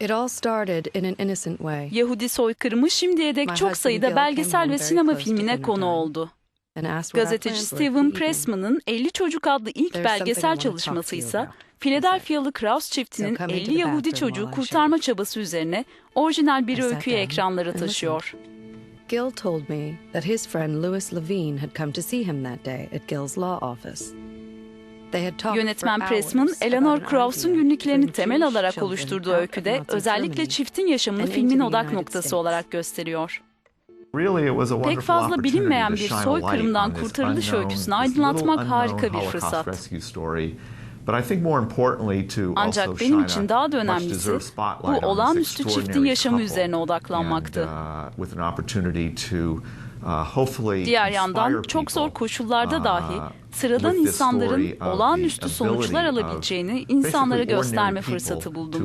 It all started in an innocent way. Yahudi soykırımı şimdiye dek çok sayıda belgesel ve sinema filmine konu oldu. Gazeteci Steven. Pressman'ın 50 Çocuk adlı ilk belgesel çalışması ise Philadelphia'lı Kraus çiftinin So come into 50 the Yahudi çocuğu kurtarma çabası üzerine orijinal bir öyküyü ekranlara taşıyor. Gil told me that his friend Louis Levine had come to see him that day at Gil's law office. Yönetmen Pressman, Eleanor idea günlüklerini temel alarak oluşturduğu öyküde özellikle çiftin yaşamını filmin odak noktası olarak gösteriyor. Pek fazla bilinmeyen bir soykırımdan kurtarılış öyküsünü aydınlatmak harika bir fırsat. Rescue story. But I think more importantly to Ancak also benim için daha da önemlisi bu olağanüstü çiftin yaşamı üzerine odaklanmaktı. uh, with an opportunity to, uh, hopefully Diğer yandan çok zor koşullarda uh, dahi sıradan insanların olağanüstü sonuçlar alabileceğini insanlara gösterme fırsatı buldum.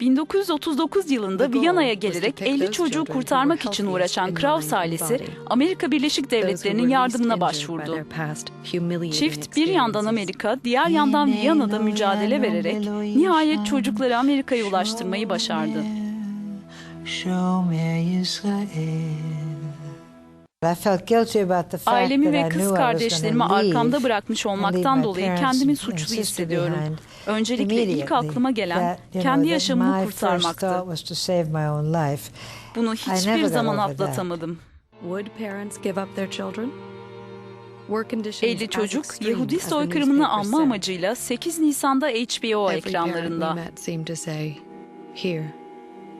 1939 yılında Viyana'ya gelerek pick 50 those çocuğu kurtarmak için uğraşan Kraus ailesi. Amerika Birleşik Devletleri'nin yardımına başvurdu. Çift bir yandan. Amerika, diğer yandan Viyana'da mücadele vererek nihayet çocukları Amerika'ya ulaştırmayı başardı. I felt guilty about the fact Ailemi ve I kız kardeşlerimi arkamda bırakmış olmaktan dolayı kendimi suçlu hissediyorum. Öncelikle ilk aklıma gelen kendi yaşamımı my first kurtarmaktı. thought was to save my own life. Bunu I hiçbir zaman atlatamadım. Would parents give up their children? Work conditions 50 as çocuk extreme Yahudi soykırımını anma amacıyla 8 Nisan'da HBO Every parent we ekranlarında. met seemed to say, "Here,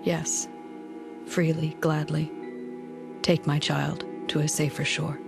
yes, freely, gladly, take my child to a safer shore."